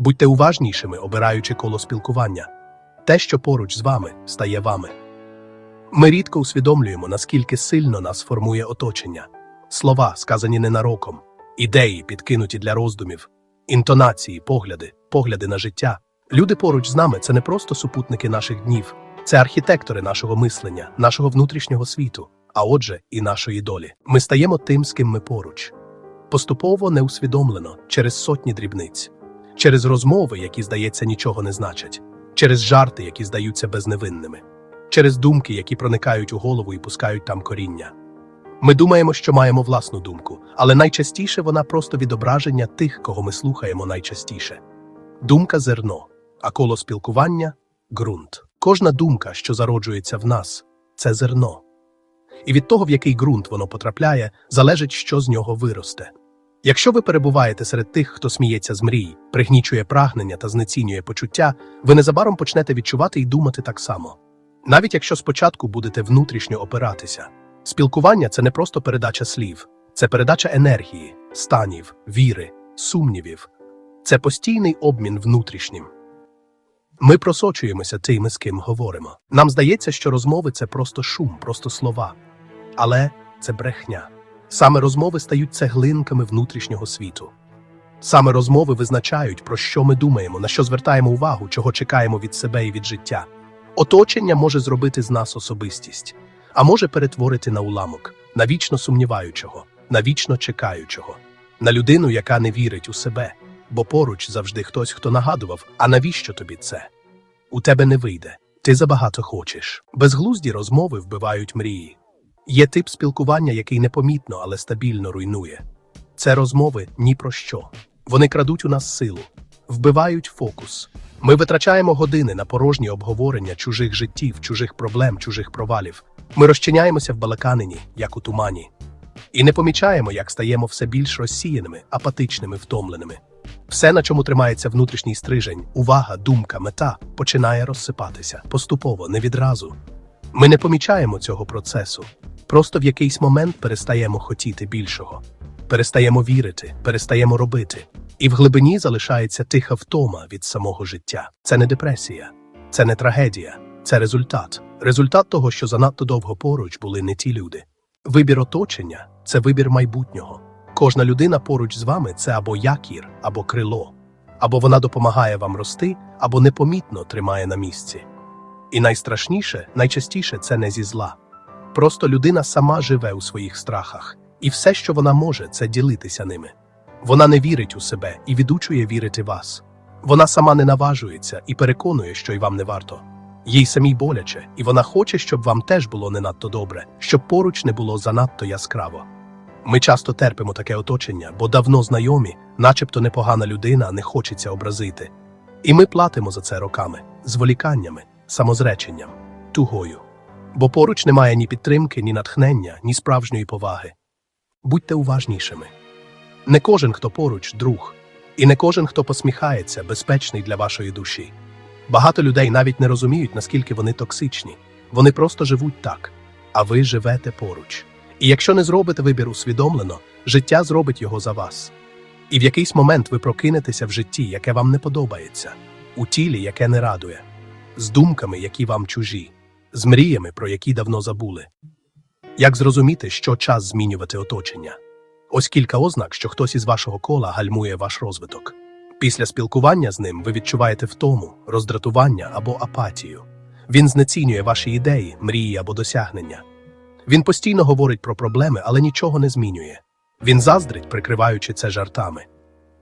Будьте уважнішими, обираючи коло спілкування. Те, що поруч з вами, стає вами. Ми рідко усвідомлюємо, наскільки сильно нас формує оточення. Слова, сказані ненароком, ідеї, підкинуті для роздумів, інтонації, погляди, погляди на життя. Люди поруч з нами це не просто супутники наших днів, це архітектори нашого мислення, нашого внутрішнього світу, а отже, і нашої долі. Ми стаємо тим, з ким ми поруч. Поступово неусвідомлено, через сотні дрібниць, через розмови, які, здається, нічого не значать, через жарти, які здаються безневинними, через думки, які проникають у голову і пускають там коріння. Ми думаємо, що маємо власну думку, але найчастіше вона просто відображення тих, кого ми слухаємо найчастіше. Думка зерно, а коло спілкування ґрунт. Кожна думка, що зароджується в нас, це зерно. І від того, в який ґрунт воно потрапляє, залежить, що з нього виросте. Якщо ви перебуваєте серед тих, хто сміється з мрій, пригнічує прагнення та знецінює почуття, ви незабаром почнете відчувати і думати так само. Навіть якщо спочатку будете внутрішньо опиратися. Спілкування це не просто передача слів, це передача енергії, станів, віри, сумнівів. Це постійний обмін внутрішнім. Ми просочуємося тими, з ким говоримо. Нам здається, що розмови це просто шум, просто слова. Але це брехня. Саме розмови стають цеглинками внутрішнього світу. Саме розмови визначають, про що ми думаємо, на що звертаємо увагу, чого чекаємо від себе і від життя. Оточення може зробити з нас особистість, а може перетворити на уламок, на вічно сумніваючого, на вічно чекаючого, на людину, яка не вірить у себе, бо поруч завжди хтось, хто нагадував, а навіщо тобі це? У тебе не вийде, ти забагато хочеш. Безглузді розмови вбивають мрії. Є тип спілкування, який непомітно, але стабільно руйнує. Це розмови ні про що. Вони крадуть у нас силу, вбивають фокус. Ми витрачаємо години на порожні обговорення чужих життів, чужих проблем, чужих провалів. Ми розчиняємося в балаканині, як у тумані, і не помічаємо, як стаємо все більш розсіяними, апатичними, втомленими. Все, на чому тримається внутрішній стрижень, увага, думка, мета, починає розсипатися поступово, не відразу. Ми не помічаємо цього процесу. Просто в якийсь момент перестаємо хотіти більшого, перестаємо вірити, перестаємо робити. І в глибині залишається тиха втома від самого життя. Це не депресія, це не трагедія, це результат. Результат того, що занадто довго поруч були не ті люди. Вибір оточення це вибір майбутнього. Кожна людина поруч з вами це або якір, або крило, або вона допомагає вам рости, або непомітно тримає на місці. І найстрашніше, найчастіше це не зі зла. Просто людина сама живе у своїх страхах, і все, що вона може, це ділитися ними. Вона не вірить у себе і відучує вірити вас. Вона сама не наважується і переконує, що й вам не варто. Їй самій боляче, і вона хоче, щоб вам теж було не надто добре, щоб поруч не було занадто яскраво. Ми часто терпимо таке оточення, бо давно знайомі, начебто непогана людина, не хочеться образити. І ми платимо за це роками, зволіканнями, самозреченням, тугою. Бо поруч немає ні підтримки, ні натхнення, ні справжньої поваги. Будьте уважнішими. Не кожен, хто поруч, друг, і не кожен, хто посміхається, безпечний для вашої душі. Багато людей навіть не розуміють, наскільки вони токсичні. Вони просто живуть так, а ви живете поруч. І якщо не зробите вибір усвідомлено, життя зробить його за вас. І в якийсь момент ви прокинетеся в житті, яке вам не подобається, у тілі, яке не радує, з думками, які вам чужі, з мріями, про які давно забули. Як зрозуміти, що час змінювати оточення? Ось кілька ознак, що хтось із вашого кола гальмує ваш розвиток. Після спілкування з ним ви відчуваєте втому, роздратування або апатію. Він знецінює ваші ідеї, мрії або досягнення. Він постійно говорить про проблеми, але нічого не змінює. Він заздрить, прикриваючи це жартами.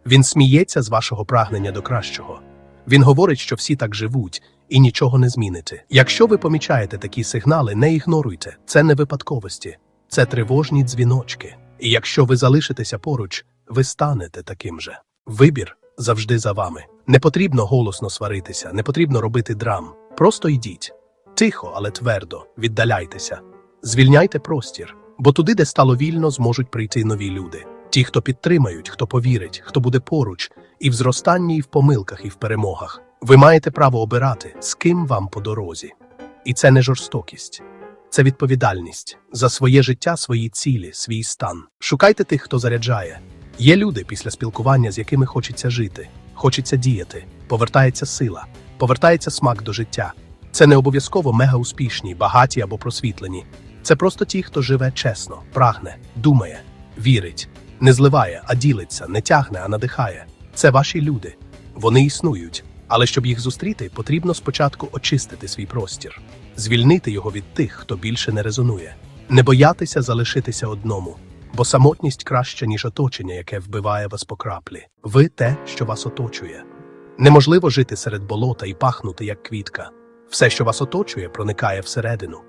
Він сміється з вашого прагнення до кращого. Він говорить, що всі так живуть і нічого не змінити. Якщо ви помічаєте такі сигнали, не ігноруйте. Це не випадковості, це тривожні дзвіночки. І якщо ви залишитеся поруч, ви станете таким же. Вибір завжди за вами. Не потрібно голосно сваритися, не потрібно робити драм. Просто йдіть. Тихо, але твердо, віддаляйтеся. Звільняйте простір, бо туди, де стало вільно, зможуть прийти нові люди. Ті, хто підтримають, хто повірить, хто буде поруч, і в зростанні, і в помилках, і в перемогах. Ви маєте право обирати, з ким вам по дорозі. І це не жорстокість, це відповідальність за своє життя, свої цілі, свій стан. Шукайте тих, хто заряджає. Є люди після спілкування, з якими хочеться жити, хочеться діяти, повертається сила, повертається смак до життя. Це не обов'язково мега-успішні, багаті або просвітлені. Це просто ті, хто живе чесно, прагне, думає, вірить, не зливає, а ділиться, не тягне, а надихає. Це ваші люди. Вони існують. Але щоб їх зустріти, потрібно спочатку очистити свій простір, звільнити його від тих, хто більше не резонує, не боятися залишитися одному, бо самотність краще, ніж оточення, яке вбиває вас по краплі. Ви те, що вас оточує. Неможливо жити серед болота і пахнути як квітка. Все, що вас оточує, проникає всередину.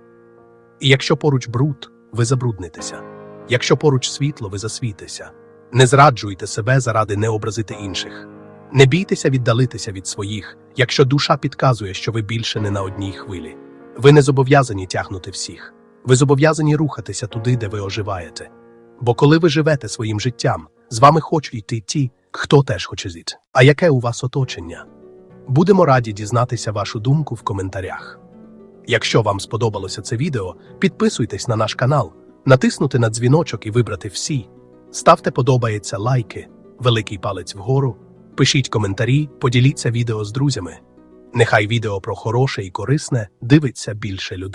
І якщо поруч бруд, ви забруднитеся. Якщо поруч світло, ви засвітися. Не зраджуйте себе заради не образити інших. Не бійтеся віддалитися від своїх, якщо душа підказує, що ви більше не на одній хвилі. Ви не зобов'язані тягнути всіх. Ви зобов'язані рухатися туди, де ви оживаєте. Бо коли ви живете своїм життям, з вами хочуть йти ті, хто теж хоче жити. А яке у вас оточення? Будемо раді дізнатися вашу думку в коментарях. Якщо вам сподобалося це відео, підписуйтесь на наш канал, натиснути на дзвіночок і вибрати всі. Ставте подобається лайки, великий палець вгору, пишіть коментарі, поділіться відео з друзями. Нехай відео про хороше і корисне дивиться більше людей.